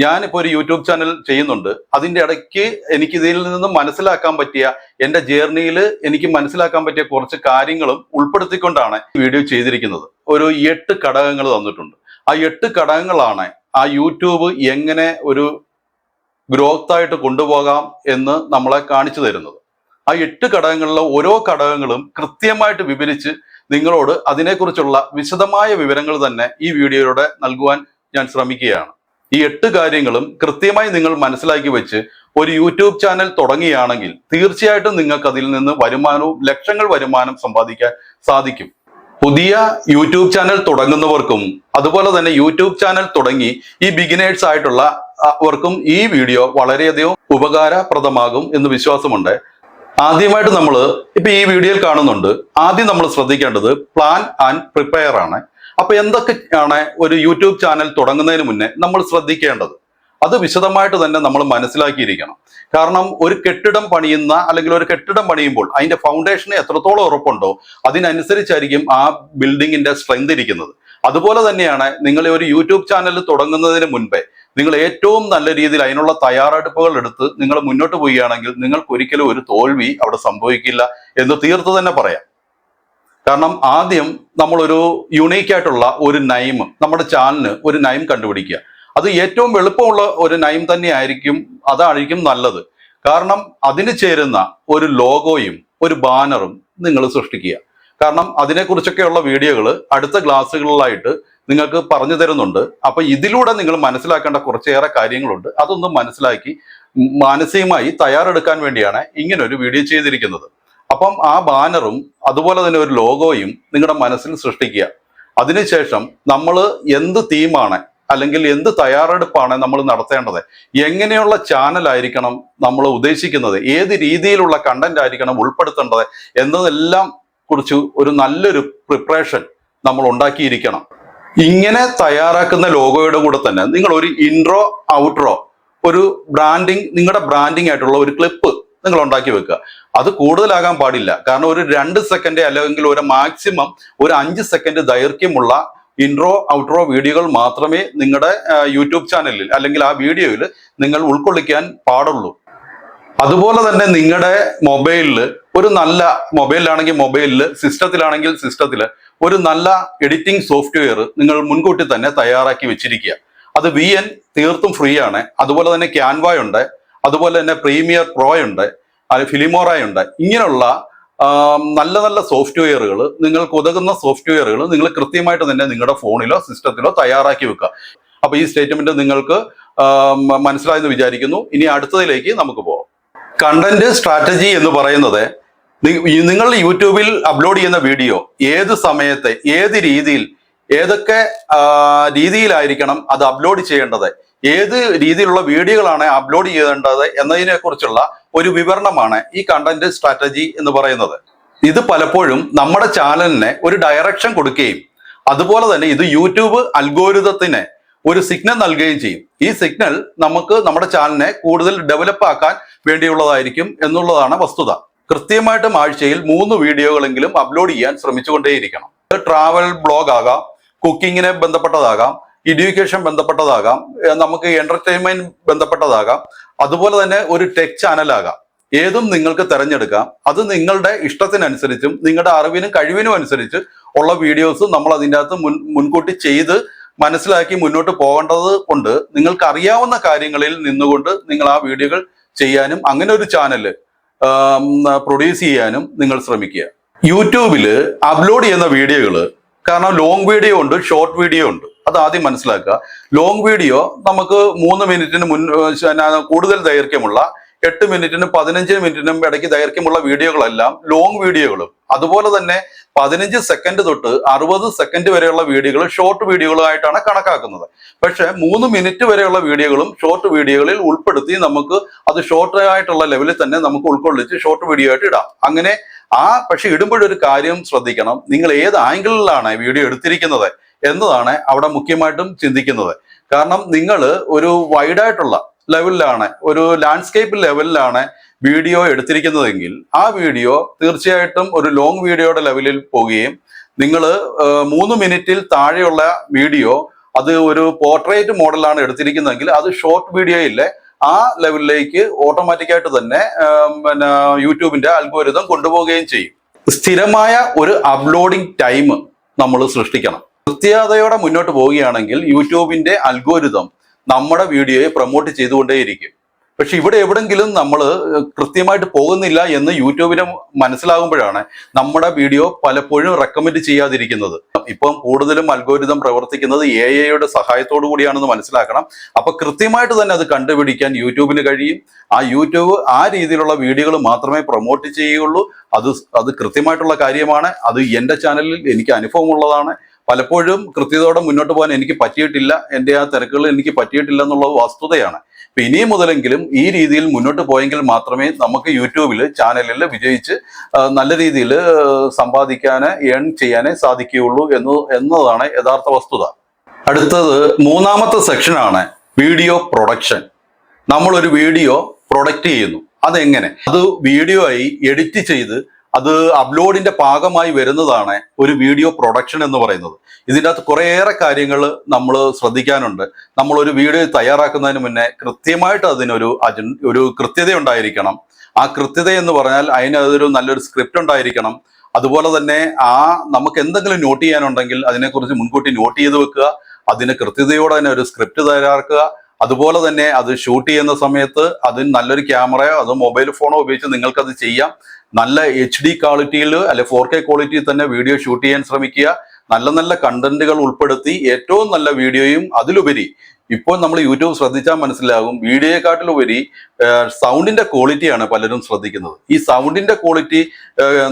ഞാനിപ്പോൾ ഒരു YouTube channel ചെയ്യുന്നുണ്ട്. അതിന്റെ ഇടയ്ക്ക് എനിക്ക് ഇതിൽ നിന്നും മനസ്സിലാക്കാൻ പറ്റിയ എന്റെ ജേർണിയിൽ എനിക്ക് മനസ്സിലാക്കാൻ പറ്റിയ കുറച്ച് കാര്യങ്ങളും ഉൾപ്പെടുത്തിക്കൊണ്ടാണ് വീഡിയോ ചെയ്തിരിക്കുന്നത്. ഒരു എട്ട് ഘടകങ്ങൾ തന്നിട്ടുണ്ട്. ആ എട്ട് ഘടകങ്ങളാണ് ആ യൂട്യൂബ് എങ്ങനെ ഒരു ഗ്രോത്ത് ആയിട്ട് കൊണ്ടുപോകാം എന്ന് നമ്മളെ കാണിച്ചു തരുന്നത്. ആ എട്ട് ഘടകങ്ങളിലെ ഓരോ ഘടകങ്ങളും കൃത്യമായിട്ട് വിവരിച്ച് നിങ്ങളോട് അതിനെക്കുറിച്ചുള്ള വിശദമായ വിവരങ്ങൾ തന്നെ ഈ വീഡിയോയിലൂടെ നൽകുവാൻ ഞാൻ ശ്രമിക്കുകയാണ്. ഈ എട്ട് കാര്യങ്ങളും കൃത്യമായി നിങ്ങൾ മനസ്സിലാക്കി വെച്ച് ഒരു യൂട്യൂബ് ചാനൽ തുടങ്ങിയാണെങ്കിൽ തീർച്ചയായിട്ടും നിങ്ങൾക്ക് അതിൽ നിന്ന് വരുമാനവും ലക്ഷങ്ങൾ വരുമാനം സമ്പാദിക്കാൻ സാധിക്കും. പുതിയ യൂട്യൂബ് ചാനൽ തുടങ്ങുന്നവർക്കും അതുപോലെ തന്നെ യൂട്യൂബ് ചാനൽ തുടങ്ങി ഈ ബിഗിനേഴ്സ് ആയിട്ടുള്ള അവർക്കും ഈ വീഡിയോ വളരെയധികം ഉപകാരപ്രദമാകും എന്ന് വിശ്വാസമുണ്ട്. ആദ്യമായിട്ട് നമ്മൾ ഇപ്പൊ ഈ വീഡിയോയിൽ കാണുന്നുണ്ട്. ആദ്യം നമ്മൾ ശ്രദ്ധിക്കേണ്ടത് പ്ലാൻ ആൻഡ് പ്രിപ്പയർ ആണ്. അപ്പൊ എന്തൊക്കെയാണ് ഒരു യൂട്യൂബ് ചാനൽ തുടങ്ങുന്നതിന് മുന്നേ നമ്മൾ ശ്രദ്ധിക്കേണ്ടത്? അത് വിശദമായിട്ട് തന്നെ നമ്മൾ മനസ്സിലാക്കിയിരിക്കണം. കാരണം ഒരു കെട്ടിടം പണിയുന്ന അല്ലെങ്കിൽ ഒരു കെട്ടിടം പണിയുമ്പോൾ അതിന്റെ ഫൗണ്ടേഷന് എത്രത്തോളം ഉറപ്പുണ്ടോ അതിനനുസരിച്ചായിരിക്കും ആ ബിൽഡിങ്ങിന്റെ സ്ട്രെങ്ത് ഇരിക്കുന്നത്. അതുപോലെ തന്നെയാണ് നിങ്ങൾ ഒരു യൂട്യൂബ് ചാനൽ തുടങ്ങുന്നതിന് മുൻപേ നിങ്ങൾ ഏറ്റവും നല്ല രീതിയിൽ അതിനുള്ള തയ്യാറെടുപ്പുകൾ എടുത്ത് നിങ്ങൾ മുന്നോട്ട് പോവുകയാണെങ്കിൽ നിങ്ങൾക്ക് ഒരിക്കലും ഒരു തോൽവി അവിടെ സംഭവിക്കില്ല എന്ന് തീർത്തു തന്നെ പറയാം. കാരണം ആദ്യം നമ്മളൊരു യുണീക്ക് ആയിട്ടുള്ള ഒരു നയം നമ്മുടെ ചാനലിന് ഒരു നയം കണ്ടുപിടിക്കുക. അത് ഏറ്റവും എളുപ്പമുള്ള ഒരു നയം തന്നെ ആയിരിക്കും അതായിരിക്കും നല്ലത്. കാരണം അതിന് ചേരുന്ന ഒരു ലോഗോയും ഒരു ബാനറും നിങ്ങൾ സൃഷ്ടിക്കുക. കാരണം അതിനെക്കുറിച്ചൊക്കെയുള്ള വീഡിയോകൾ അടുത്ത ക്ലാസ്സുകളിലായിട്ട് നിങ്ങൾക്ക് പറഞ്ഞു തരുന്നുണ്ട്. അപ്പൊ ഇതിലൂടെ നിങ്ങൾ മനസ്സിലാക്കേണ്ട കുറച്ചേറെ കാര്യങ്ങളുണ്ട്. അതൊന്നും മനസ്സിലാക്കി മാനസികമായി തയ്യാറെടുക്കാൻ വേണ്ടിയാണ് ഇങ്ങനെ ഒരു വീഡിയോ ചെയ്തിരിക്കുന്നത്. അപ്പം ആ ബാനറും അതുപോലെ തന്നെ ഒരു ലോഗോയും നിങ്ങളുടെ മനസ്സിൽ സൃഷ്ടിക്കുക. അതിനുശേഷം നമ്മൾ എന്ത് തീമാണ് അല്ലെങ്കിൽ എന്ത് തയ്യാറെടുപ്പാണ് നമ്മൾ നടത്തേണ്ടത് എങ്ങനെയുള്ള ചാനലായിരിക്കണം നമ്മൾ ഉദ്ദേശിക്കുന്നത് ഏത് രീതിയിലുള്ള കണ്ടന്റ് ആയിരിക്കണം ഉൾപ്പെടുത്തേണ്ടത് എന്നതെല്ലാം കുറിച്ച് ഒരു നല്ലൊരു പ്രിപ്പറേഷൻ നമ്മൾ ഉണ്ടാക്കിയിരിക്കണം. ഇങ്ങനെ തയ്യാറാക്കുന്ന ലോഗോയുടെ കൂടെ തന്നെ നിങ്ങൾ ഒരു ഇൻട്രോ ഔട്ട്രോ ഒരു ബ്രാൻഡിങ് നിങ്ങളുടെ ബ്രാൻഡിങ് ആയിട്ടുള്ള ഒരു ക്ലിപ്പ് നിങ്ങൾ ഉണ്ടാക്കി വെക്കുക. അത് കൂടുതലാകാൻ പാടില്ല. കാരണം ഒരു രണ്ട് സെക്കൻഡ് അല്ലെങ്കിൽ ഒരു മാക്സിമം ഒരു അഞ്ച് സെക്കൻഡ് ദൈർഘ്യമുള്ള ഇൻട്രോ ഔട്ട്രോ വീഡിയോകൾ മാത്രമേ നിങ്ങളുടെ യൂട്യൂബ് ചാനലിൽ അല്ലെങ്കിൽ ആ വീഡിയോയിൽ നിങ്ങൾ ഉൾക്കൊള്ളിക്കാൻ പാടുള്ളൂ. അതുപോലെ തന്നെ നിങ്ങളുടെ മൊബൈലിൽ ഒരു നല്ല മൊബൈലിലാണെങ്കിൽ മൊബൈലിൽ സിസ്റ്റത്തിലാണെങ്കിൽ സിസ്റ്റത്തിൽ ഒരു നല്ല എഡിറ്റിംഗ് സോഫ്റ്റ്വെയർ നിങ്ങൾ മുൻകൂട്ടി തന്നെ തയ്യാറാക്കി വെച്ചിരിക്കുക. അത് വി എൻ തീർത്തും ഫ്രീ ആണ്. അതുപോലെ തന്നെ ക്യാൻവ ഉണ്ട്. അതുപോലെ തന്നെ പ്രീമിയർ പ്രോ ഉണ്ട്. ഫിലിമോറ ഉണ്ട്. ഇങ്ങനെയുള്ള നല്ല നല്ല സോഫ്റ്റ്വെയറുകൾ നിങ്ങൾക്ക് ഉതകുന്ന സോഫ്റ്റ്വെയറുകൾ നിങ്ങൾ കൃത്യമായിട്ട് തന്നെ നിങ്ങളുടെ ഫോണിലോ സിസ്റ്റത്തിലോ തയ്യാറാക്കി വെക്കുക. അപ്പൊ ഈ സ്റ്റേറ്റ്മെന്റ് നിങ്ങൾക്ക് മനസ്സിലായെന്ന് വിചാരിക്കുന്നു. ഇനി അടുത്തതിലേക്ക് നമുക്ക് പോകാം കണ്ടന്റ് സ്ട്രാറ്റജി എന്ന് പറയുന്നത് നിങ്ങൾ യൂട്യൂബിൽ അപ്ലോഡ് ചെയ്യുന്ന വീഡിയോ ഏത് സമയത്ത് ഏത് രീതിയിൽ ഏതൊക്കെ രീതിയിലായിരിക്കണം അത് അപ്ലോഡ് ചെയ്യേണ്ടത്? ഏത് രീതിയിലുള്ള വീഡിയോകളാണ് അപ്ലോഡ് ചെയ്യേണ്ടത് എന്നതിനെ കുറിച്ചുള്ള ഒരു വിവരണമാണ് ഈ കണ്ടന്റ് സ്ട്രാറ്റജി എന്ന് പറയുന്നത്. ഇത് പലപ്പോഴും നമ്മുടെ ചാനലിനെ ഒരു ഡയറക്ഷൻ കൊടുക്കുകയും അതുപോലെ തന്നെ ഇത് യൂട്യൂബ് അൽഗോരിതത്തിന് ഒരു സിഗ്നൽ നൽകുകയും ചെയ്യും. ഈ സിഗ്നൽ നമുക്ക് നമ്മുടെ ചാനലിനെ കൂടുതൽ ഡെവലപ്പ് ആക്കാൻ വേണ്ടിയുള്ളതായിരിക്കും എന്നുള്ളതാണ് വസ്തുത. കൃത്യമായിട്ടും ആഴ്ചയിൽ മൂന്ന് വീഡിയോകളെങ്കിലും അപ്ലോഡ് ചെയ്യാൻ ശ്രമിച്ചുകൊണ്ടേയിരിക്കണം. ട്രാവൽ ബ്ലോഗ് ആകാം കുക്കിങ്ങിനെ ബന്ധപ്പെട്ടതാകാം എഡ്യൂക്കേഷൻ ബന്ധപ്പെട്ടതാകാം നമുക്ക് എന്റർടൈൻമെന്റ് ബന്ധപ്പെട്ടതാകാം അതുപോലെ തന്നെ ഒരു ടെക് ചാനലാകാം ഏതും നിങ്ങൾക്ക് തിരഞ്ഞെടുക്കാം. അത് നിങ്ങളുടെ ഇഷ്ടത്തിനനുസരിച്ചും നിങ്ങളുടെ അറിവിനും കഴിവിനും അനുസരിച്ച് ഉള്ള വീഡിയോസ് നമ്മൾ അതിന്റെ അകത്ത് മുൻ മുൻകൂട്ടി ചെയ്ത് മനസ്സിലാക്കി മുന്നോട്ട് പോകേണ്ടത് കൊണ്ട് നിങ്ങൾക്ക് അറിയാവുന്ന കാര്യങ്ങളിൽ നിന്നുകൊണ്ട് നിങ്ങൾ ആ വീഡിയോകൾ ചെയ്യാനും അങ്ങനെ ഒരു ചാനൽ പ്രൊഡ്യൂസ് ചെയ്യാനും നിങ്ങൾ ശ്രമിക്കുക. യൂട്യൂബിൽ അപ്ലോഡ് ചെയ്യുന്ന വീഡിയോകൾ കാരണം ലോങ് വീഡിയോ ഉണ്ട് ഷോർട്ട് വീഡിയോ ഉണ്ട്. അത് ആദ്യം മനസ്സിലാക്കുക. ലോങ് വീഡിയോ നമുക്ക് മൂന്ന് മിനിറ്റിന് മുൻ കൂടുതൽ ദൈർഘ്യമുള്ള എട്ട് മിനിറ്റിനും പതിനഞ്ച് മിനിറ്റിനും ഇടയ്ക്ക് ദൈർഘ്യമുള്ള വീഡിയോകളെല്ലാം ലോങ് വീഡിയോകളും അതുപോലെ തന്നെ പതിനഞ്ച് സെക്കൻഡ് തൊട്ട് അറുപത് സെക്കൻഡ് വരെയുള്ള വീഡിയോകൾ ഷോർട്ട് വീഡിയോകളായിട്ടാണ് കണക്കാക്കുന്നത്. പക്ഷെ മൂന്ന് മിനിറ്റ് വരെയുള്ള വീഡിയോകളും ഷോർട്ട് വീഡിയോകളിൽ ഉൾപ്പെടുത്തി നമുക്ക് അത് ഷോർട്ട് ആയിട്ടുള്ള ലെവലിൽ തന്നെ നമുക്ക് ഉൾക്കൊള്ളിച്ച് ഷോർട്ട് വീഡിയോ ആയിട്ട് ഇടാം. അങ്ങനെ ആ പക്ഷെ ഇടുമ്പോഴൊരു കാര്യം ശ്രദ്ധിക്കണം. നിങ്ങൾ ഏത് ആംഗിളിലാണ് വീഡിയോ എടുത്തിരിക്കുന്നത് എന്നതാണ് അവിടെ മുഖ്യമായിട്ടും ചിന്തിക്കുന്നത്. കാരണം നിങ്ങൾ ഒരു വൈഡായിട്ടുള്ള ലെവലിലാണ് ഒരു ലാൻഡ്സ്കേപ്പ് ലെവലിലാണ് വീഡിയോ എടുത്തിരിക്കുന്നതെങ്കിൽ ആ വീഡിയോ തീർച്ചയായിട്ടും ഒരു ലോങ് വീഡിയോയുടെ ലെവലിൽ പോവുകയും നിങ്ങൾ മൂന്ന് മിനിറ്റിൽ താഴെയുള്ള വീഡിയോ അത് ഒരു പോർട്രേറ്റ് മോഡലാണ് എടുത്തിരിക്കുന്നതെങ്കിൽ അത് ഷോർട്ട് വീഡിയോ ഇല്ലേ ആ ലെവലിലേക്ക് ഓട്ടോമാറ്റിക്കായിട്ട് തന്നെ പിന്നെ യൂട്യൂബിന്റെ അൽഗോരിതം കൊണ്ടുപോവുകയും ചെയ്യും. സ്ഥിരമായ ഒരു അപ്ലോഡിംഗ് ടൈം നമ്മൾ സൃഷ്ടിക്കണം. കൃത്യതയോടെ മുന്നോട്ട് പോവുകയാണെങ്കിൽ യൂട്യൂബിന്റെ അൽഗോരിതം നമ്മുടെ വീഡിയോയെ പ്രൊമോട്ട് ചെയ്തുകൊണ്ടേയിരിക്കും. പക്ഷെ ഇവിടെ എവിടെങ്കിലും നമ്മൾ കൃത്യമായിട്ട് പോകുന്നില്ല എന്ന് യൂട്യൂബിന് മനസ്സിലാകുമ്പോഴാണ് നമ്മുടെ വീഡിയോ പലപ്പോഴും റെക്കമെൻഡ് ചെയ്യാതിരിക്കുന്നത്. ഇപ്പം കൂടുതലും അൽഗോരിതം പ്രവർത്തിക്കുന്നത് എ ഐയുടെ സഹായത്തോടു കൂടിയാണെന്ന് മനസ്സിലാക്കണം. അപ്പൊ കൃത്യമായിട്ട് തന്നെ അത് കണ്ടുപിടിക്കാൻ യൂട്യൂബിന് കഴിയും. ആ യൂട്യൂബ് ആ രീതിയിലുള്ള വീഡിയോകൾ മാത്രമേ പ്രൊമോട്ട് ചെയ്യുകയുള്ളൂ. അത് അത് കൃത്യമായിട്ടുള്ള കാര്യമാണ്. അത് എന്റെ ചാനലിൽ എനിക്ക് അനുഭവമുള്ളതാണ്. പലപ്പോഴും കൃത്യതയോടെ മുന്നോട്ട് പോകാൻ എനിക്ക് പറ്റിയിട്ടില്ല. എന്റെ ആ തിരക്കുകൾ എനിക്ക് പറ്റിയിട്ടില്ല എന്നുള്ളത് വസ്തുതയാണ്. അപ്പൊ ഇനി മുതലെങ്കിലും ഈ രീതിയിൽ മുന്നോട്ട് പോയെങ്കിൽ മാത്രമേ നമുക്ക് യൂട്യൂബിൽ ചാനലിൽ വിജയിച്ച് നല്ല രീതിയിൽ സമ്പാദിക്കാൻ ഏൺ ചെയ്യാനേ സാധിക്കുകയുള്ളൂ എന്ന് എന്നതാണ് യഥാർത്ഥ വസ്തുത. അടുത്തത് മൂന്നാമത്തെ സെക്ഷനാണ് വീഡിയോ പ്രൊഡക്ഷൻ. നമ്മളൊരു വീഡിയോ പ്രൊഡക്റ്റ് ചെയ്യുന്നു. അതെങ്ങനെ? അത് വീഡിയോ ആയി എഡിറ്റ് ചെയ്ത് അത് അപ്ലോഡിന്റെ ഭാഗമായി വരുന്നതാണ് ഒരു വീഡിയോ പ്രൊഡക്ഷൻ എന്ന് പറയുന്നത്. ഇതിന്റെ അകത്ത് കുറേയേറെ കാര്യങ്ങൾ നമ്മൾ ശ്രദ്ധിക്കാനുണ്ട്. നമ്മൾ ഒരു വീഡിയോ തയ്യാറാക്കുന്നതിന് മുന്നേ കൃത്യമായിട്ട് അതിനൊരു അജൻ ഒരു കൃത്യത ഉണ്ടായിരിക്കണം. ആ കൃത്യത എന്ന് പറഞ്ഞാൽ അതിന് അതൊരു നല്ലൊരു സ്ക്രിപ്റ്റ് ഉണ്ടായിരിക്കണം. അതുപോലെ തന്നെ ആ നമുക്ക് എന്തെങ്കിലും നോട്ട് ചെയ്യാനുണ്ടെങ്കിൽ അതിനെക്കുറിച്ച് മുൻകൂട്ടി നോട്ട് ചെയ്ത് വെക്കുക. അതിന് കൃത്യതയോടെ തന്നെ ഒരു സ്ക്രിപ്റ്റ് തയ്യാറാക്കുക. അതുപോലെ തന്നെ അത് ഷൂട്ട് ചെയ്യുന്ന സമയത്ത് അതിന് നല്ലൊരു ക്യാമറയോ അതോ മൊബൈൽ ഫോണോ ഉപയോഗിച്ച് നിങ്ങൾക്കത് ചെയ്യാം. നല്ല എച്ച് ഡി ക്വാളിറ്റിയിൽ അല്ലെ ഫോർ കെ ക്വാളിറ്റിയിൽ തന്നെ വീഡിയോ ഷൂട്ട് ചെയ്യാൻ ശ്രമിക്കുക. നല്ല നല്ല കണ്ടന്റുകൾ ഉൾപ്പെടുത്തി ഏറ്റവും നല്ല വീഡിയോയും അതിലുപരി ഇപ്പോൾ നമ്മൾ യൂട്യൂബ് ശ്രദ്ധിച്ചാൽ മനസ്സിലാകും. വീഡിയോയെക്കാട്ടിലുപരി സൗണ്ടിന്റെ ക്വാളിറ്റിയാണ് പലരും ശ്രദ്ധിക്കുന്നത്. ഈ സൗണ്ടിന്റെ ക്വാളിറ്റി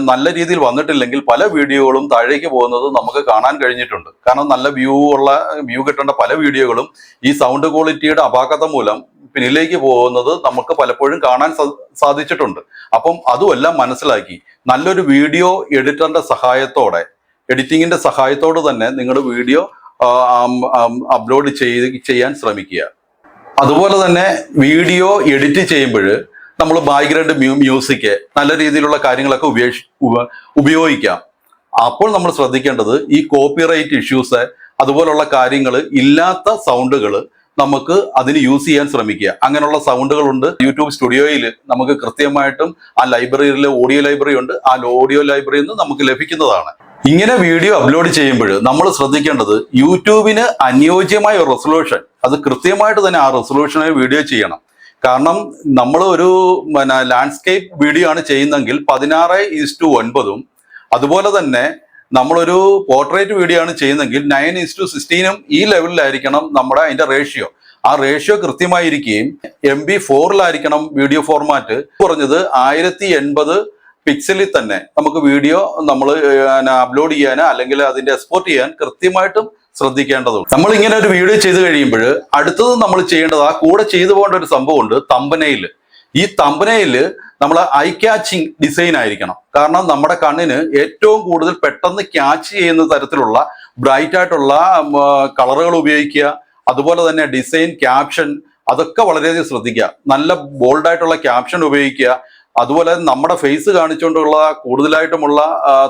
നല്ല രീതിയിൽ വന്നിട്ടില്ലെങ്കിൽ പല വീഡിയോകളും താഴേക്ക് പോകുന്നത് നമുക്ക് കാണാൻ കഴിഞ്ഞിട്ടുണ്ട്. കാരണം നല്ല വ്യൂ ഉള്ള വ്യൂ കിട്ടേണ്ട പല വീഡിയോകളും ഈ സൗണ്ട് ക്വാളിറ്റിയുടെ അപാകത മൂലം പിന്നിലേക്ക് പോകുന്നത് നമുക്ക് പലപ്പോഴും കാണാൻ സാധിച്ചിട്ടുണ്ട്. അപ്പം അതുമെല്ലാം മനസ്സിലാക്കി. നല്ലൊരു വീഡിയോ എഡിറ്ററിന്റെ സഹായത്തോടെ എഡിറ്റിങ്ങിന്റെ സഹായത്തോടെ തന്നെ നിങ്ങൾ വീഡിയോ അപ്ലോഡ് ചെയ്യാൻ ശ്രമിക്കുക. അതുപോലെ തന്നെ വീഡിയോ എഡിറ്റ് ചെയ്യുമ്പോൾ നമ്മൾ ബാക്ക്ഗ്രൗണ്ട് മ്യൂ മ്യൂസിക് നല്ല രീതിയിലുള്ള കാര്യങ്ങളൊക്കെ ഉപേക്ഷ ഉപയോഗിക്കാം. അപ്പോൾ നമ്മൾ ശ്രദ്ധിക്കേണ്ടത് ഈ കോപ്പിറൈറ്റ് ഇഷ്യൂസ് അതുപോലുള്ള കാര്യങ്ങൾ ഇല്ലാത്ത സൗണ്ടുകൾ നമുക്ക് അതിന് യൂസ് ചെയ്യാൻ ശ്രമിക്കുക. അങ്ങനെയുള്ള സൗണ്ടുകളുണ്ട് യൂട്യൂബ് സ്റ്റുഡിയോയിൽ നമുക്ക് കൃത്യമായിട്ടും ആ ലൈബ്രറിയിൽ ഓഡിയോ ലൈബ്രറി ഉണ്ട്. ആ ഓഡിയോ ലൈബ്രറിയിൽ നിന്ന് നമുക്ക് ലഭിക്കുന്നതാണ്. ഇങ്ങനെ വീഡിയോ അപ്ലോഡ് ചെയ്യുമ്പോൾ നമ്മൾ ശ്രദ്ധിക്കേണ്ടത് യൂട്യൂബിന് അനുയോജ്യമായ ഒരു റെസൊല്യൂഷൻ അത് കൃത്യമായിട്ട് തന്നെ ആ റെസൊല്യൂഷനെ വീഡിയോ ചെയ്യണം. കാരണം നമ്മൾ ഒരു പിന്നെ ലാൻഡ്സ്കേപ്പ് വീഡിയോ ആണ് ചെയ്യുന്നതെങ്കിൽ പതിനാറ് ഈസ് ടു ഒൻപതും അതുപോലെ തന്നെ നമ്മളൊരു പോർട്രേറ്റ് വീഡിയോ ആണ് ചെയ്യുന്നതെങ്കിൽ നയൻ ഇൻസ് ടു സിക്സ്റ്റീനും ഈ ലെവലിലായിരിക്കണം നമ്മുടെ അതിന്റെ റേഷ്യോ ആ റേഷ്യോ കൃത്യമായിരിക്കുകയും എം ബി ഫോറിലായിരിക്കണം വീഡിയോ ഫോർമാറ്റ് കുറഞ്ഞത് ആയിരത്തി എൺപത് പിക്സലിൽ തന്നെ നമുക്ക് വീഡിയോ നമ്മൾ അപ്ലോഡ് ചെയ്യാൻ അല്ലെങ്കിൽ അതിന്റെ എക്സ്പോർട്ട് ചെയ്യാൻ കൃത്യമായിട്ടും ശ്രദ്ധിക്കേണ്ടതുണ്ട്. നമ്മൾ ഇങ്ങനെ ഒരു വീഡിയോ ചെയ്ത് കഴിയുമ്പോൾ അടുത്തത് നമ്മൾ ചെയ്യേണ്ടത് ആ കൂടെ ചെയ്തു പോകേണ്ട ഒരു സംഭവമുണ്ട് തമ്പനയിൽ. ഈ തമ്പനയിൽ നമ്മൾ ഐ ക്യാച്ചിങ് ഡിസൈൻ ആയിരിക്കണം. കാരണം നമ്മുടെ കണ്ണിന് ഏറ്റവും കൂടുതൽ പെട്ടെന്ന് ക്യാച്ച് ചെയ്യുന്ന തരത്തിലുള്ള ബ്രൈറ്റ് ആയിട്ടുള്ള കളറുകൾ ഉപയോഗിക്കുക. അതുപോലെ തന്നെ ഡിസൈൻ ക്യാപ്ഷൻ അതൊക്കെ വളരെയധികം ശ്രദ്ധിക്കുക. നല്ല ബോൾഡായിട്ടുള്ള ക്യാപ്ഷൻ ഉപയോഗിക്കുക. അതുപോലെ നമ്മുടെ ഫേസ് കാണിച്ചുകൊണ്ടുള്ള കൂടുതലായിട്ടുമുള്ള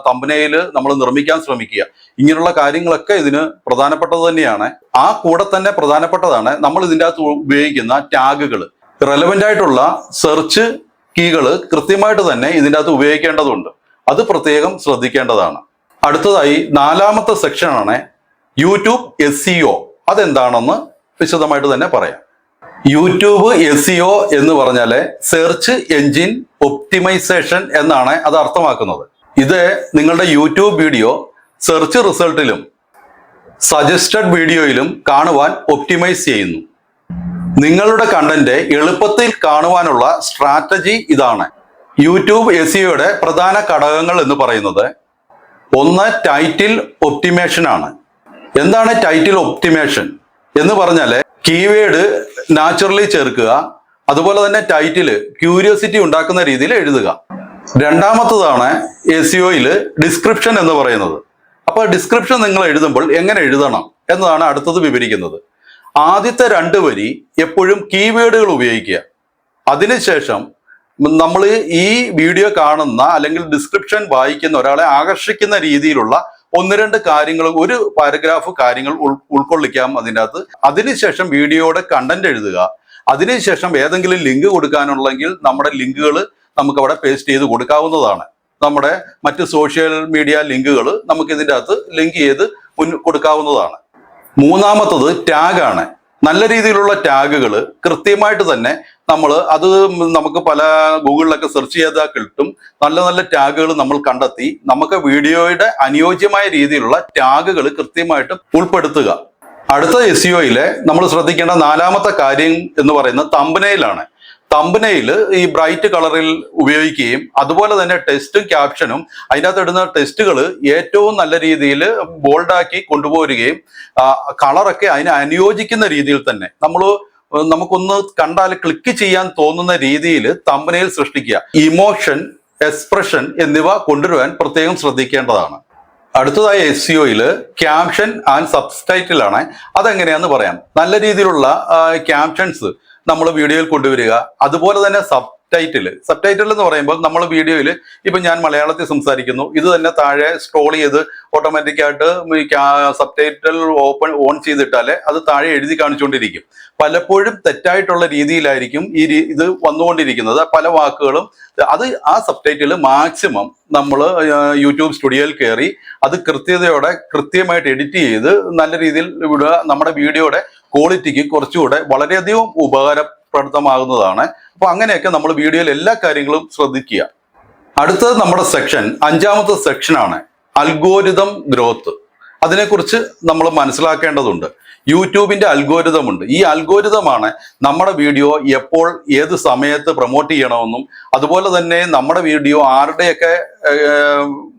തമ്പനയിൽ നമ്മൾ നിർമ്മിക്കാൻ ശ്രമിക്കുക. ഇങ്ങനെയുള്ള കാര്യങ്ങളൊക്കെ ഇതിന് പ്രധാനപ്പെട്ടത് തന്നെയാണ്. ആ കൂടെ തന്നെ പ്രധാനപ്പെട്ടതാണ് നമ്മൾ ഇതിന്റെ അകത്ത് ഉപയോഗിക്കുന്ന ടാഗുകൾ റെലവെന്റ് ആയിട്ടുള്ള സെർച്ച് കീകൾ കൃത്യമായിട്ട് തന്നെ ഇതിന്റെ അകത്ത് ഉപയോഗിക്കേണ്ടതുണ്ട്. അത് പ്രത്യേകം ശ്രദ്ധിക്കേണ്ടതാണ്. അടുത്തതായി നാലാമത്തെ സെക്ഷനാണ് യൂട്യൂബ് എസ് സി ഒ അതെന്താണെന്ന് വിശദമായിട്ട് തന്നെ പറയാം. യൂട്യൂബ് എസ് സി ഒ എന്ന് പറഞ്ഞാൽ സെർച്ച് എൻജിൻ ഒപ്റ്റിമൈസേഷൻ എന്നാണ് അത് അർത്ഥമാക്കുന്നത്. ഇത് നിങ്ങളുടെ യൂട്യൂബ് വീഡിയോ സെർച്ച് റിസൾട്ടിലും സജസ്റ്റഡ് വീഡിയോയിലും കാണുവാൻ ഒപ്റ്റിമൈസ് ചെയ്യുന്നു. നിങ്ങളുടെ കണ്ടന്റ് എളുപ്പത്തിൽ കാണുവാനുള്ള സ്ട്രാറ്റജി ഇതാണ്. യൂട്യൂബ് എസ് സിയുടെ പ്രധാന ഘടകങ്ങൾ എന്ന് പറയുന്നത് ഒന്ന് ടൈറ്റിൽ ഒപ്റ്റിമേഷൻ ആണ്. എന്താണ് ടൈറ്റിൽ ഒപ്റ്റിമേഷൻ എന്ന് പറഞ്ഞാൽ കീവേഡ് നാച്ചുറലി ചേർക്കുക അതുപോലെ തന്നെ ടൈറ്റിൽ ക്യൂരിയോസിറ്റി ഉണ്ടാക്കുന്ന രീതിയിൽ എഴുതുക. രണ്ടാമത്തതാണ് എസ് സിഒയിൽ ഡിസ്ക്രിപ്ഷൻ എന്ന് പറയുന്നത്. അപ്പോൾ ഡിസ്ക്രിപ്ഷൻ നിങ്ങൾ എഴുതുമ്പോൾ എങ്ങനെ എഴുതണം എന്നതാണ് അടുത്തത് വിവരിക്കുന്നത്. ആദ്യത്തെ രണ്ട് വരി എപ്പോഴും കീവേഡുകൾ ഉപയോഗിക്കുക. അതിനുശേഷം നമ്മൾ ഈ വീഡിയോ കാണുന്ന അല്ലെങ്കിൽ ഡിസ്ക്രിപ്ഷൻ വായിക്കുന്ന ഒരാളെ ആകർഷിക്കുന്ന രീതിയിലുള്ള ഒന്ന് രണ്ട് കാര്യങ്ങൾ ഒരു പാരഗ്രാഫ് കാര്യങ്ങൾ ഉൾ- ഉൾക്കൊള്ളിക്കാം അതിന്റെ അകത്ത് അതിനുശേഷം വീഡിയോയുടെ കണ്ടന്റ് എഴുതുക. അതിനുശേഷം ഏതെങ്കിലും ലിങ്ക് കൊടുക്കാനുള്ളെങ്കിൽ നമ്മുടെ ലിങ്കുകൾ നമുക്ക് അവിടെ പേസ്റ്റ് ചെയ്ത് കൊടുക്കാവുന്നതാണ്. നമ്മുടെ മറ്റ് സോഷ്യൽ മീഡിയ ലിങ്കുകൾ നമുക്ക് ഇതിന്റെ അകത്ത് ലിങ്ക് ചെയ്ത് കൊടുക്കാവുന്നതാണ്. മൂന്നാമത്തത് ടാഗാണ്. നല്ല രീതിയിലുള്ള ടാഗുകൾ കൃത്യമായിട്ട് തന്നെ നമ്മൾ അത് നമുക്ക് പല ഗൂഗിളിലൊക്കെ സെർച്ച് ചെയ്താൽ കിട്ടും. നല്ല നല്ല ടാഗുകൾ നമ്മൾ കണ്ടെത്തി നമുക്ക് വീഡിയോയുടെ അനുയോജ്യമായ രീതിയിലുള്ള ടാഗുകൾ കൃത്യമായിട്ട് ഉൾപ്പെടുത്തുക. അടുത്ത എസ് സിഒയിലെ നമ്മൾ ശ്രദ്ധിക്കേണ്ട നാലാമത്തെ കാര്യം എന്ന് പറയുന്നത് തമ്പനയിലാണ് തമ്പനയിൽ ഈ ബ്രൈറ്റ് കളറിൽ ഉപയോഗിക്കുകയും അതുപോലെ തന്നെ ടെസ്റ്റും ക്യാപ്ഷനും അതിനകത്ത് ഇടുന്ന ടെസ്റ്റുകൾ ഏറ്റവും നല്ല രീതിയിൽ ബോൾഡാക്കി കൊണ്ടുപോരുകയും കളറൊക്കെ അതിനെ അനുയോജിക്കുന്ന രീതിയിൽ തന്നെ നമ്മൾ നമുക്കൊന്ന് കണ്ടാൽ ക്ലിക്ക് ചെയ്യാൻ തോന്നുന്ന രീതിയിൽ തമ്പനയിൽ സൃഷ്ടിക്കുക. ഇമോഷൻ എക്സ്പ്രഷൻ എന്നിവ കൊണ്ടുവരുവാൻ പ്രത്യേകം ശ്രദ്ധിക്കേണ്ടതാണ്. അടുത്തതായി എസ് സിഒയിൽ ക്യാപ്ഷൻ ആൻഡ് സബ്സ്റ്റൈറ്റിലാണ് അതെങ്ങനെയാന്ന് പറയാം. നല്ല രീതിയിലുള്ള ക്യാപ്ഷൻസ് നമ്മൾ വീഡിയോയിൽ കൊണ്ടുവരിക. അതുപോലെ തന്നെ സബ് ടൈറ്റിൽ സബ് ടൈറ്റിൽ എന്ന് പറയുമ്പോൾ നമ്മൾ വീഡിയോയിൽ ഇപ്പം ഞാൻ മലയാളത്തിൽ സംസാരിക്കുന്നു. ഇത് തന്നെ താഴെ സ്ക്രോൾ ചെയ്ത് ഓട്ടോമാറ്റിക്കായിട്ട് സബ് ടൈറ്റിൽ ഓപ്പൺ ഓൺ ചെയ്തിട്ടാലേ അത് താഴെ എഴുതി കാണിച്ചുകൊണ്ടിരിക്കും. പലപ്പോഴും തെറ്റായിട്ടുള്ള രീതിയിലായിരിക്കും ഈ ഇത് വന്നുകൊണ്ടിരിക്കുന്നത്. പല വാക്കുകളും അത് ആ സബ് ടൈറ്റിൽ മാക്സിമം നമ്മൾ യൂട്യൂബ് സ്റ്റുഡിയോയിൽ കയറി അത് കൃത്യതയോടെ കൃത്യമായിട്ട് എഡിറ്റ് ചെയ്ത് നല്ല രീതിയിൽ വിടുക. നമ്മുടെ വീഡിയോയുടെ ക്വാളിറ്റിക്ക് കുറച്ചുകൂടെ വളരെയധികം ഉപകാരപ്രദമാകുന്നതാണ് അപ്പൊ അങ്ങനെയൊക്കെ നമ്മൾ വീഡിയോയിൽ എല്ലാ കാര്യങ്ങളും ശ്രദ്ധിക്കുക അടുത്തത് നമ്മുടെ സെക്ഷൻ അഞ്ചാമത്തെ സെക്ഷനാണ് അൽഗോരിതം ഗ്രോത്ത് അതിനെക്കുറിച്ച് നമ്മൾ മനസ്സിലാക്കേണ്ടതുണ്ട് യൂട്യൂബിന്റെ അൽഗോരിതം ഉണ്ട് ഈ അൽഗോരിതമാണ് നമ്മുടെ വീഡിയോ എപ്പോൾ ഏത് സമയത്ത് പ്രൊമോട്ട് ചെയ്യണമെന്നും അതുപോലെ തന്നെ നമ്മുടെ വീഡിയോ ആരുടെയൊക്കെ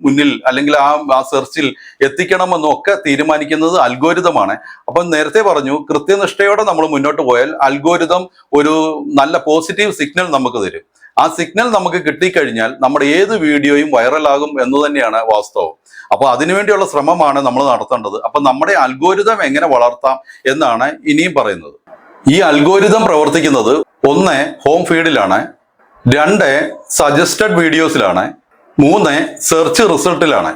മുന്നിൽ അല്ലെങ്കിൽ ആ ആ സെർച്ചിൽ എത്തിക്കണമെന്നും ഒക്കെ തീരുമാനിക്കുന്നത് അൽഗോരിതമാണ്. അപ്പം നേരത്തെ പറഞ്ഞു കൃത്യനിഷ്ഠയോടെ നമ്മൾ മുന്നോട്ട് പോയാൽ അൽഗോരിതം ഒരു നല്ല പോസിറ്റീവ് സിഗ്നൽ നമുക്ക് തരും. ആ സിഗ്നൽ നമുക്ക് കിട്ടിക്കഴിഞ്ഞാൽ നമ്മുടെ ഏത് വീഡിയോയും വൈറലാകും എന്ന് തന്നെയാണ് വാസ്തവം. അപ്പൊ അതിനുവേണ്ടിയുള്ള ശ്രമമാണ് നമ്മൾ നടത്തേണ്ടത്. അപ്പൊ നമ്മുടെ അൽഗോരിതം എങ്ങനെ വളർത്താം എന്നാണ് ഇനിയും പറയുന്നത്. ഈ അൽഗോരിതം പ്രവർത്തിക്കുന്നത് ഒന്ന് ഹോം ഫീഡിലാണ്. രണ്ട് സജസ്റ്റഡ് വീഡിയോസിലാണ്. മൂന്ന് സെർച്ച് റിസൾട്ടിലാണ്.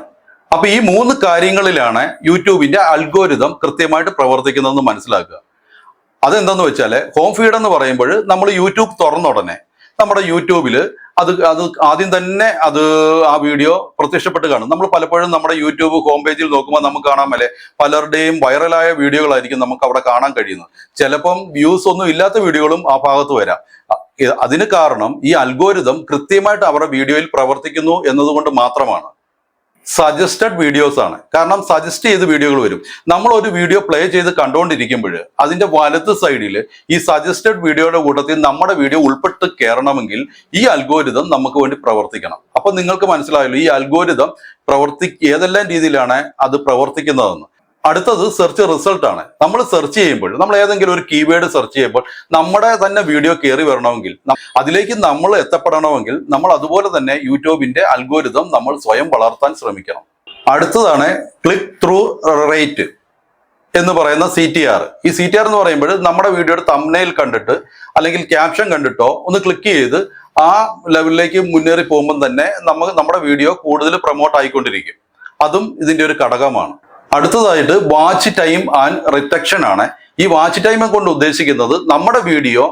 അപ്പൊ ഈ മൂന്ന് കാര്യങ്ങളിലാണ് യൂട്യൂബിന്റെ അൽഗോരിതം കൃത്യമായിട്ട് പ്രവർത്തിക്കുന്നതെന്ന് മനസ്സിലാക്കുക. അതെന്താന്ന് വെച്ചാൽ ഹോം ഫീഡ് എന്ന് പറയുമ്പോൾ നമ്മൾ യൂട്യൂബ് തുറന്ന ഉടനെ നമ്മുടെ യൂട്യൂബിൽ അത് അത് ആദ്യം തന്നെ അത് ആ വീഡിയോ പ്രത്യക്ഷപ്പെട്ട് കാണും. നമ്മൾ പലപ്പോഴും നമ്മുടെ യൂട്യൂബ് ഹോം പേജിൽ നോക്കുമ്പോൾ നമുക്ക് കാണാൻ മേലെ പലരുടെയും വൈറലായ വീഡിയോകളായിരിക്കും നമുക്ക് അവിടെ കാണാൻ കഴിയുന്നത്. ചിലപ്പം വ്യൂസ് ഒന്നും ഇല്ലാത്ത വീഡിയോകളും ആ ഭാഗത്ത് വരാം. അതിന് കാരണം ഈ അൽഗോരിതം കൃത്യമായിട്ട് അവരുടെ വീഡിയോയിൽ പ്രവർത്തിക്കുന്നു എന്നതുകൊണ്ട് മാത്രമാണ്. സജസ്റ്റഡ് വീഡിയോസ് ആണ്. കാരണം സജസ്റ്റ് ചെയ്ത് വീഡിയോകൾ വരും. നമ്മൾ ഒരു വീഡിയോ പ്ലേ ചെയ്ത് കണ്ടുകൊണ്ടിരിക്കുമ്പോൾ അതിന്റെ വലത്ത് സൈഡിൽ ഈ സജസ്റ്റഡ് വീഡിയോയുടെ കൂട്ടത്തിൽ നമ്മുടെ വീഡിയോ ഉൾപ്പെട്ട് കയറണമെങ്കിൽ ഈ അൽഗോരിതം നമുക്ക് വേണ്ടി പ്രവർത്തിക്കണം. അപ്പൊ നിങ്ങൾക്ക് മനസ്സിലായല്ലോ ഈ അൽഗോരിതം പ്രവർത്തി ഏതെല്ലാം രീതിയിലാണ് അത് പ്രവർത്തിക്കുന്നതെന്ന്. അടുത്തത് സെർച്ച് റിസൾട്ട് ആണ്. നമ്മൾ സെർച്ച് ചെയ്യുമ്പോൾ നമ്മൾ ഏതെങ്കിലും ഒരു കീവേഡ് സെർച്ച് ചെയ്യുമ്പോൾ നമ്മുടെ തന്നെ വീഡിയോ കയറി വരണമെങ്കിൽ അതിലേക്ക് നമ്മൾ എത്തപ്പെടണമെങ്കിൽ നമ്മൾ അതുപോലെ തന്നെ യൂട്യൂബിന്റെ അൽഗോരിതം നമ്മൾ സ്വയം വളർത്താൻ ശ്രമിക്കണം. അടുത്തതാണ് ക്ലിക്ക് ത്രൂ റേറ്റ് എന്ന് പറയുന്ന സി ടി ആർ ഈ സി ടി ആർ എന്ന് പറയുമ്പോൾ നമ്മുടെ വീഡിയോയുടെ തമ്മനയിൽ കണ്ടിട്ട് അല്ലെങ്കിൽ ക്യാപ്ഷൻ കണ്ടിട്ടോ ഒന്ന് ക്ലിക്ക് ചെയ്ത് ആ ലെവലിലേക്ക് മുന്നേറി പോകുമ്പോൾ തന്നെ നമുക്ക് നമ്മുടെ വീഡിയോ കൂടുതൽ പ്രൊമോട്ട് ആയിക്കൊണ്ടിരിക്കും. അതും ഇതിന്റെ ഒരു ഘടകമാണ്. അടുത്തതായിട്ട് വാച്ച് ടൈം ആൻഡ് റിട്ടക്ഷൻ ആണ്. ഈ വാച്ച് ടൈം കൊണ്ട് ഉദ്ദേശിക്കുന്നത് നമ്മുടെ വീഡിയോ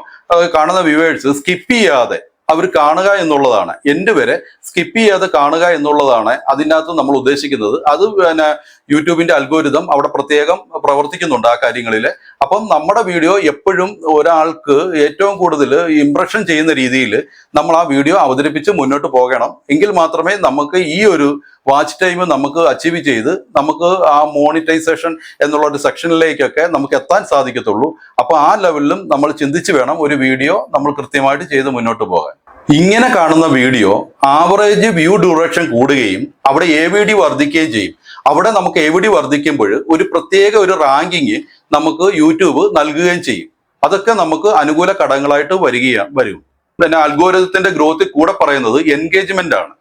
കാണുന്ന വ്യൂവേഴ്സ് സ്കിപ്പ് ചെയ്യാതെ അവർ കാണുക എന്നുള്ളതാണ്. എന്റെ വരെ സ്കിപ്പ് ചെയ്യാതെ കാണുക എന്നുള്ളതാണ് അതിനകത്ത് നമ്മൾ ഉദ്ദേശിക്കുന്നത്. അത് പിന്നെ യൂട്യൂബിന്റെ അൽഗോരിതം അവിടെ പ്രത്യേകം പ്രവർത്തിക്കുന്നുണ്ട് ആ കാര്യങ്ങളിൽ. അപ്പം നമ്മുടെ വീഡിയോ എപ്പോഴും ഒരാൾക്ക് ഏറ്റവും കൂടുതൽ ഇംപ്രഷൻ ചെയ്യുന്ന രീതിയിൽ നമ്മൾ ആ വീഡിയോ അവതരിപ്പിച്ച് മുന്നോട്ട് പോകണം. എങ്കിൽ മാത്രമേ നമുക്ക് ഈ ഒരു വാച്ച് ടൈം നമുക്ക് അച്ചീവ് ചെയ്ത് നമുക്ക് ആ മോണിറ്റൈസേഷൻ എന്നുള്ള ഒരു സെക്ഷനിലേക്കൊക്കെ നമുക്ക് എത്താൻ സാധിക്കത്തുള്ളൂ. അപ്പൊ ആ ലെവലിലും നമ്മൾ ചിന്തിച്ച് വേണം ഒരു വീഡിയോ നമ്മൾ കൃത്യമായിട്ട് ചെയ്ത് മുന്നോട്ട് പോകാൻ. ഇങ്ങനെ കാണുന്ന വീഡിയോ ആവറേജ് വ്യൂ ഡ്യൂറേഷൻ കൂടുകയും അവിടെ എ വി ഡി വർദ്ധിക്കുകയും ചെയ്യും. അവിടെ നമുക്ക് എ വി ഡി വർദ്ധിക്കുമ്പോൾ ഒരു പ്രത്യേക ഒരു റാങ്കിങ് നമുക്ക് യൂട്യൂബ് നൽകുകയും ചെയ്യും. അതൊക്കെ നമുക്ക് അനുകൂല ഘടകങ്ങളായിട്ട് വരികയാണ് വരും. പിന്നെ അൽഗോരിതത്തിന്റെ ഗ്രോത്തിൽ കൂടെ പറയുന്നത് എൻഗേജ്മെന്റ് ആണ്.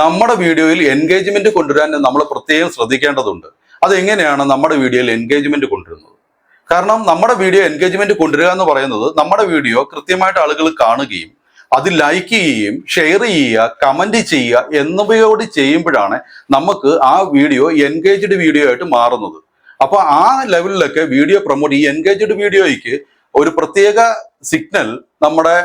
നമ്മുടെ വീഡിയോയിൽ എൻഗേജ്മെന്റ് കൊണ്ടുവരാൻ നമ്മൾ പ്രത്യേകം ശ്രദ്ധിക്കേണ്ടതുണ്ട്. അതെങ്ങനെയാണ് നമ്മുടെ വീഡിയോയിൽ എൻഗേജ്മെന്റ് കൊണ്ടുവരുന്നത്? കാരണം നമ്മുടെ വീഡിയോ എൻഗേജ്മെന്റ് കൊണ്ടുവരിക എന്ന് പറയുന്നത് നമ്മുടെ വീഡിയോ കൃത്യമായിട്ട് ആളുകൾ കാണുകയും അത് ലൈക്ക് ചെയ്യുകയും ഷെയർ ചെയ്യുക കമന്റ് ചെയ്യുക എന്നിവയോട് ചെയ്യുമ്പോഴാണ് നമുക്ക് ആ വീഡിയോ എൻഗേജ്ഡ് വീഡിയോ ആയിട്ട് മാറുന്നത്. അപ്പോൾ ആ ലെവലിലൊക്കെ വീഡിയോ പ്രൊമോട്ട് ഈ എൻഗേജ്ഡ് വീഡിയോയ്ക്ക് ഒരു പ്രത്യേക സിഗ്നൽ നമ്മുടെ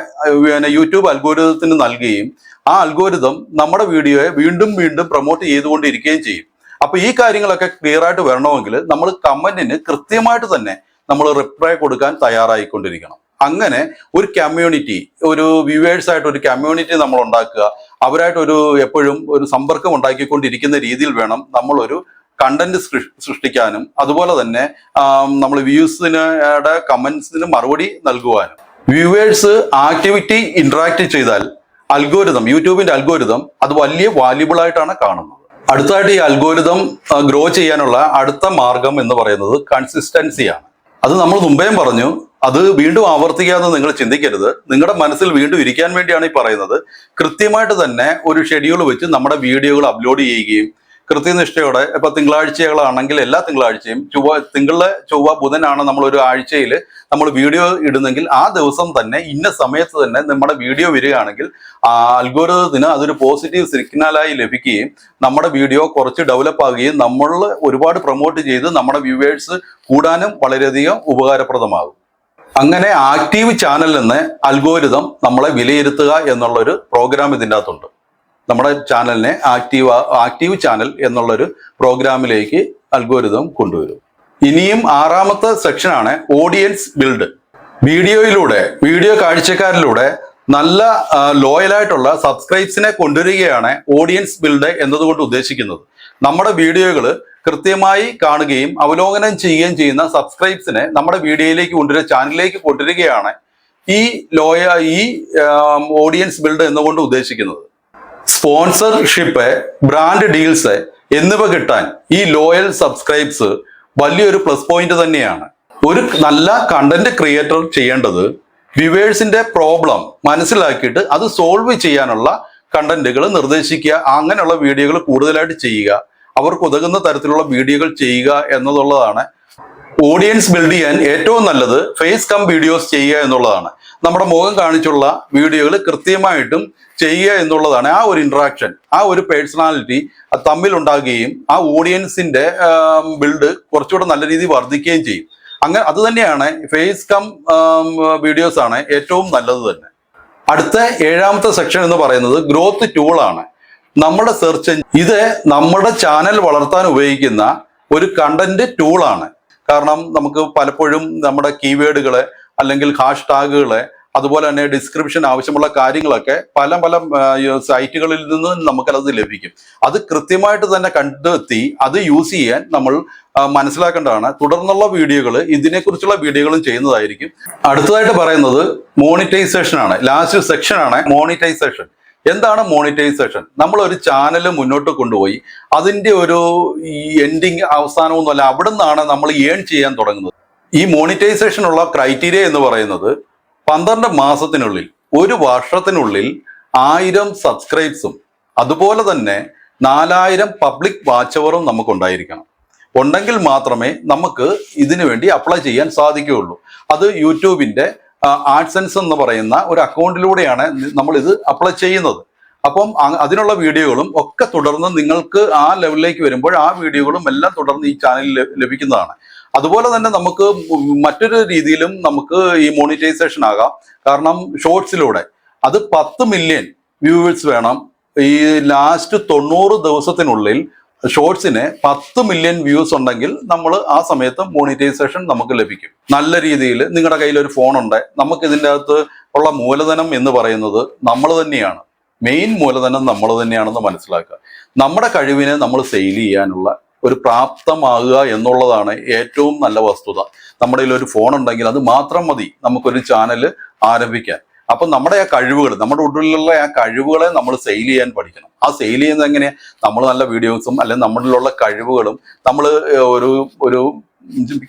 പിന്നെ യൂട്യൂബ് അൽഗോരിതത്തിന് നൽകുകയും ആ അൽഗോരിതം നമ്മുടെ വീഡിയോയെ വീണ്ടും വീണ്ടും പ്രൊമോട്ട് ചെയ്തുകൊണ്ടിരിക്കുകയും ചെയ്യും. അപ്പൊ ഈ കാര്യങ്ങളൊക്കെ ക്ലിയർ ആയിട്ട് വരണമെങ്കിൽ നമ്മൾ കമന്റിന് കൃത്യമായിട്ട് തന്നെ നമ്മൾ റിപ്ലൈ കൊടുക്കാൻ തയ്യാറായിക്കൊണ്ടിരിക്കണം. അങ്ങനെ ഒരു കമ്മ്യൂണിറ്റി ഒരു വ്യൂവേഴ്സ് ആയിട്ട് ഒരു കമ്മ്യൂണിറ്റി നമ്മൾ ഉണ്ടാക്കുക അവരായിട്ട് ഒരു എപ്പോഴും ഒരു സമ്പർക്കം ഉണ്ടാക്കിക്കൊണ്ടിരിക്കുന്ന രീതിയിൽ വേണം നമ്മളൊരു കണ്ടന്റ് സൃഷ്ടിക്കാനും അതുപോലെ തന്നെ നമ്മൾ വ്യൂസിനെ കമന്റ്സിന് മറുപടി നൽകുവാനും. വ്യൂവേഴ്സ് ആക്ടിവിറ്റി ഇന്ററാക്ട് ചെയ്താൽ അൽഗോരിതം യൂട്യൂബിന്റെ അൽഗോരിതം അത് വലിയ വാല്യുബിൾ ആയിട്ടാണ് കാണുന്നത്. അടുത്തായിട്ട് ഈ അൽഗോരിതം ഗ്രോ ചെയ്യാനുള്ള അടുത്ത മാർഗം എന്ന് പറയുന്നത് കൺസിസ്റ്റൻസിയാണ് അത് നമ്മൾ മുമ്പേയും പറഞ്ഞു അത് വീണ്ടും ആവർത്തിക്കാമെന്ന് നിങ്ങൾ ചിന്തിക്കരുത്. നിങ്ങളുടെ മനസ്സിൽ വീണ്ടും ഇരിക്കാൻ വേണ്ടിയാണ് ഈ പറയുന്നത്. കൃത്യമായിട്ട് തന്നെ ഒരു ഷെഡ്യൂൾ വെച്ച് നമ്മുടെ വീഡിയോകൾ അപ്ലോഡ് ചെയ്യുകയും കൃത്യനിഷ്ഠയോടെ ഇപ്പൊ തിങ്കളാഴ്ചകളാണെങ്കിൽ എല്ലാ തിങ്കളാഴ്ചയും ചൊവ്വ തിങ്കളെ ചൊവ്വ ബുധനാണ് നമ്മൾ ഒരു ആഴ്ചയിൽ നമ്മൾ വീഡിയോ ഇടുന്നെങ്കിൽ ആ ദിവസം തന്നെ ഇന്ന സമയത്ത് തന്നെ നമ്മുടെ വീഡിയോ വരികയാണെങ്കിൽ ആ അൽഗോരിതത്തിന് അതൊരു പോസിറ്റീവ് സിഗ്നലായി ലഭിക്കുകയും നമ്മുടെ വീഡിയോ കുറച്ച് ഡെവലപ്പ് ആകുകയും നമ്മൾ ഒരുപാട് പ്രൊമോട്ട് ചെയ്ത് നമ്മുടെ വ്യൂവേഴ്സ് കൂടാനും വളരെയധികം ഉപകാരപ്രദമാകും. അങ്ങനെ ആക്റ്റീവ് ചാനൽ നിന്ന് അൽഗോരിതം നമ്മളെ വിലയിരുത്തുക എന്നുള്ളൊരു പ്രോഗ്രാം ഇതിന്റെ അകത്തുണ്ട് നമ്മുടെ ചാനലിനെ ആക്റ്റീവ് ആക്റ്റീവ് ചാനൽ എന്നുള്ളൊരു പ്രോഗ്രാമിലേക്ക് അൽഗോരിതം കൊണ്ടുവരും. ഇനിയും ആറാമത്തെ സെക്ഷനാണ് ഓഡിയൻസ് ബിൽഡ് വീഡിയോയിലൂടെ വീഡിയോ കാഴ്ചക്കാരിലൂടെ നല്ല ലോയലായിട്ടുള്ള സബ്സ്ക്രൈബ്സിനെ കൊണ്ടുവരികയാണ് ഓഡിയൻസ് ബിൽഡ് എന്നതുകൊണ്ട് ഉദ്ദേശിക്കുന്നത്. നമ്മുടെ വീഡിയോകൾ കൃത്യമായി കാണുകയും അവലോകനം ചെയ്യുകയും ചെയ്യുന്ന സബ്സ്ക്രൈബ്സിനെ നമ്മുടെ വീഡിയോയിലേക്ക് കൊണ്ടുവരിക ചാനലിലേക്ക് കൊണ്ടുവരികയാണ് ഈ ലോയ ഈ ഓഡിയൻസ് ബിൽഡ് എന്നുകൊണ്ട് ഉദ്ദേശിക്കുന്നത്. സ്പോൺസർഷിപ്പ് ബ്രാൻഡ് ഡീൽസ് എന്നിവ കിട്ടാൻ ഈ ലോയൽ സബ്സ്ക്രൈബ്സ് വലിയൊരു പ്ലസ് പോയിന്റ് തന്നെയാണ്. ഒരു നല്ല കണ്ടന്റ് ക്രിയേറ്റർ ചെയ്യേണ്ടത് വ്യൂവേഴ്സിന്റെ പ്രോബ്ലം മനസ്സിലാക്കിയിട്ട് അത് സോൾവ് ചെയ്യാനുള്ള കണ്ടന്റുകൾ നിർദ്ദേശിക്കുക അങ്ങനെയുള്ള വീഡിയോകൾ കൂടുതലായിട്ട് ചെയ്യുക. അവർക്ക് ഉതകുന്ന തരത്തിലുള്ള വീഡിയോകൾ ചെയ്യുക എന്നതുള്ളതാണ് ഓഡിയൻസ് ബിൽഡ് ചെയ്യാൻ ഏറ്റവും നല്ലത് ഫേസ് കം വീഡിയോസ് ചെയ്യുക എന്നുള്ളതാണ്. നമ്മുടെ മുഖം കാണിച്ചുള്ള വീഡിയോകൾ കൃത്യമായിട്ടും ചെയ്യുക എന്നുള്ളതാണ് ആ ഒരു ഇൻട്രാക്ഷൻ ആ ഒരു പേഴ്സണാലിറ്റി തമ്മിൽ ഉണ്ടാകുകയും ആ ഓഡിയൻസിന്റെ ബിൽഡ് കുറച്ചുകൂടെ നല്ല രീതിയിൽ വർദ്ധിക്കുകയും ചെയ്യും. അങ്ങനെ അത് തന്നെയാണ് ഫേസ് കം വീഡിയോസ് ആണ് ഏറ്റവും നല്ലത് തന്നെ. അടുത്ത ഏഴാമത്തെ സെക്ഷൻ എന്ന് പറയുന്നത് ഗ്രോത്ത് ടൂൾ ആണ്. നമ്മുടെ സെർച്ച് ഇത് നമ്മുടെ ചാനൽ വളർത്താൻ ഉപയോഗിക്കുന്ന ഒരു കണ്ടന്റ് ടൂളാണ് കാരണം നമുക്ക് പലപ്പോഴും നമ്മുടെ കീവേഡുകളെ അല്ലെങ്കിൽ ഹാഷ് ടാഗുകളെ അതുപോലെ തന്നെ ഡിസ്ക്രിപ്ഷൻ ആവശ്യമുള്ള കാര്യങ്ങളൊക്കെ പല പല സൈറ്റുകളിൽ നിന്ന് നമുക്കത് ലഭിക്കും. അത് കൃത്യമായിട്ട് തന്നെ കണ്ടെത്തി അത് യൂസ് ചെയ്യാൻ നമ്മൾ മനസ്സിലാക്കേണ്ടതാണ്. തുടർന്നുള്ള വീഡിയോകൾ ഇതിനെക്കുറിച്ചുള്ള വീഡിയോകളും ചെയ്യുന്നതായിരിക്കും. അടുത്തതായിട്ട് പറയുന്നത് മോണിറ്റൈസേഷൻ ആണ്. ലാസ്റ്റ് സെക്ഷൻ ആണ് മോണിറ്റൈസേഷൻ എന്താണ് മോണിറ്റൈസേഷൻ നമ്മൾ ഒരു ചാനൽ മുന്നോട്ട് കൊണ്ടുപോയി അതിന്റെ ഒരു ഈ എൻഡിങ് അവസാനമൊന്നുമല്ല അവിടെ നിന്നാണ് നമ്മൾ ഏൺ ചെയ്യാൻ തുടങ്ങുന്നത്. ഈ മോണിറ്റൈസേഷൻ ഉള്ള ക്രൈറ്റീരിയ എന്ന് പറയുന്നത് പന്ത്രണ്ട് മാസത്തിനുള്ളിൽ ഒരു വർഷത്തിനുള്ളിൽ ആയിരം സബ്സ്ക്രൈബ്സും അതുപോലെ തന്നെ നാലായിരം പബ്ലിക് വാച്ച് അവറും നമുക്കുണ്ടായിരിക്കണം. ഉണ്ടെങ്കിൽ മാത്രമേ നമുക്ക് ഇതിനു വേണ്ടി അപ്ലൈ ചെയ്യാൻ സാധിക്കുകയുള്ളൂ. അത് യൂട്യൂബിന്റെ ആഡ്സെൻസ് എന്ന് പറയുന്ന ഒരു അക്കൗണ്ടിലൂടെയാണ് നമ്മൾ ഇത് അപ്ലൈ ചെയ്യുന്നത്. അപ്പം അതിനുള്ള വീഡിയോകളും ഒക്കെ തുടർന്ന് നിങ്ങൾക്ക് ആ ലെവലിലേക്ക് വരുമ്പോൾ ആ വീഡിയോകളും എല്ലാം തുടർന്ന് ഈ ചാനലിൽ ലഭിക്കുന്നതാണ്. അതുപോലെ തന്നെ നമുക്ക് മറ്റൊരു രീതിയിലും നമുക്ക് ഈ മോണിറ്റൈസേഷൻ ആകാം. കാരണം ഷോർട്സിലൂടെ അത് പത്ത് മില്യൺ വ്യൂവേഴ്സ് വേണം. ഈ ലാസ്റ്റ് തൊണ്ണൂറ് ദിവസത്തിനുള്ളിൽ ഷോർട്സിന് പത്ത് മില്യൺ വ്യൂസ് ഉണ്ടെങ്കിൽ നമ്മൾ ആ സമയത്ത് മോണിറ്റൈസേഷൻ നമുക്ക് ലഭിക്കും. നല്ല രീതിയിൽ നിങ്ങളുടെ കയ്യിൽ ഒരു ഫോൺ ഉണ്ട്. നമുക്ക് ഇതിന്റെ അകത്ത് ഉള്ള മൂലധനം എന്ന് പറയുന്നത് നമ്മൾ തന്നെയാണ്. മെയിൻ മൂലധനം നമ്മൾ തന്നെയാണെന്ന് മനസ്സിലാക്കുക. നമ്മുടെ കഴിവിനെ നമ്മൾ സെയിൽ ചെയ്യാനുള്ള ഒരു പ്രാപ്തമാകുക എന്നുള്ളതാണ് ഏറ്റവും നല്ല വസ്തുത. നമ്മുടെ ഒരു ഫോൺ ഉണ്ടെങ്കിൽ അത് മാത്രം മതി നമുക്കൊരു ചാനൽ ആരംഭിക്കാൻ. അപ്പൊ നമ്മുടെ ആ കഴിവുകൾ നമ്മുടെ ഉള്ളിലുള്ള ആ കഴിവുകളെ നമ്മൾ സെയിൽ ചെയ്യാൻ പഠിക്കണം. ആ സെയിൽ ചെയ്യുന്നത് എങ്ങനെയാണ് നമ്മൾ നല്ല വീഡിയോസും അല്ലെങ്കിൽ നമ്മളിലുള്ള കഴിവുകളും നമ്മൾ ഒരു ഒരു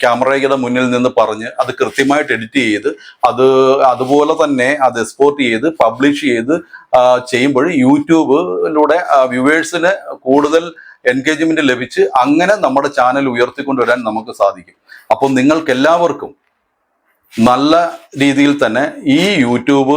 ക്യാമറയുടെ മുന്നിൽ നിന്ന് പറഞ്ഞ് അത് കൃത്യമായിട്ട് എഡിറ്റ് ചെയ്ത് അത് അതുപോലെ തന്നെ അത് എക്സ്പോർട്ട് ചെയ്ത് പബ്ലിഷ് ചെയ്ത് ചെയ്യുമ്പോൾ യൂട്യൂബിലൂടെ വ്യൂവേഴ്സിന് കൂടുതൽ എൻഗേജ്മെന്റ് ലഭിച്ച് അങ്ങനെ നമ്മുടെ ചാനൽ ഉയർത്തിക്കൊണ്ടുവരാൻ നമുക്ക് സാധിക്കും. അപ്പം നിങ്ങൾക്ക് എല്ലാവർക്കും നല്ല രീതിയിൽ തന്നെ ഈ യൂട്യൂബ്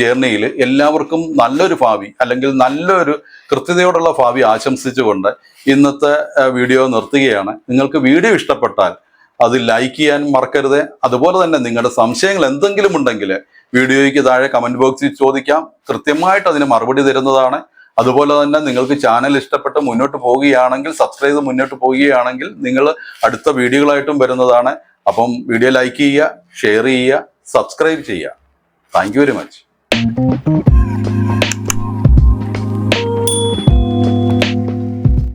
ജേർണിയിൽ എല്ലാവർക്കും നല്ലൊരു ഭാവി അല്ലെങ്കിൽ നല്ലൊരു കൃത്യതയോടുള്ള ഭാവി ആശംസിച്ചുകൊണ്ട് ഇന്നത്തെ വീഡിയോ നിർത്തുകയാണ്. നിങ്ങൾക്ക് വീഡിയോ ഇഷ്ടപ്പെട്ടാൽ അത് ലൈക്ക് ചെയ്യാൻ മറക്കരുത്. അതുപോലെ തന്നെ നിങ്ങളുടെ സംശയങ്ങൾ എന്തെങ്കിലും ഉണ്ടെങ്കിൽ വീഡിയോയ്ക്ക് താഴെ കമന്റ് ബോക്സിൽ ചോദിക്കാം. കൃത്യമായിട്ട് അതിന് മറുപടി തരുന്നതാണ്. അതുപോലെ തന്നെ നിങ്ങൾക്ക് ചാനൽ ഇഷ്ടപ്പെട്ട് മുന്നോട്ട് പോവുകയാണെങ്കിൽ സബ്സ്ക്രൈബ് മുന്നോട്ട് പോവുകയാണെങ്കിൽ നിങ്ങൾ അടുത്ത വീഡിയോകളായിട്ടും വരുന്നതാണ്. അപ്പം വീഡിയോ ലൈക്ക് ചെയ്യുക ഷെയർ ചെയ്യുക സബ്സ്ക്രൈബ് ചെയ്യുക. Thank very much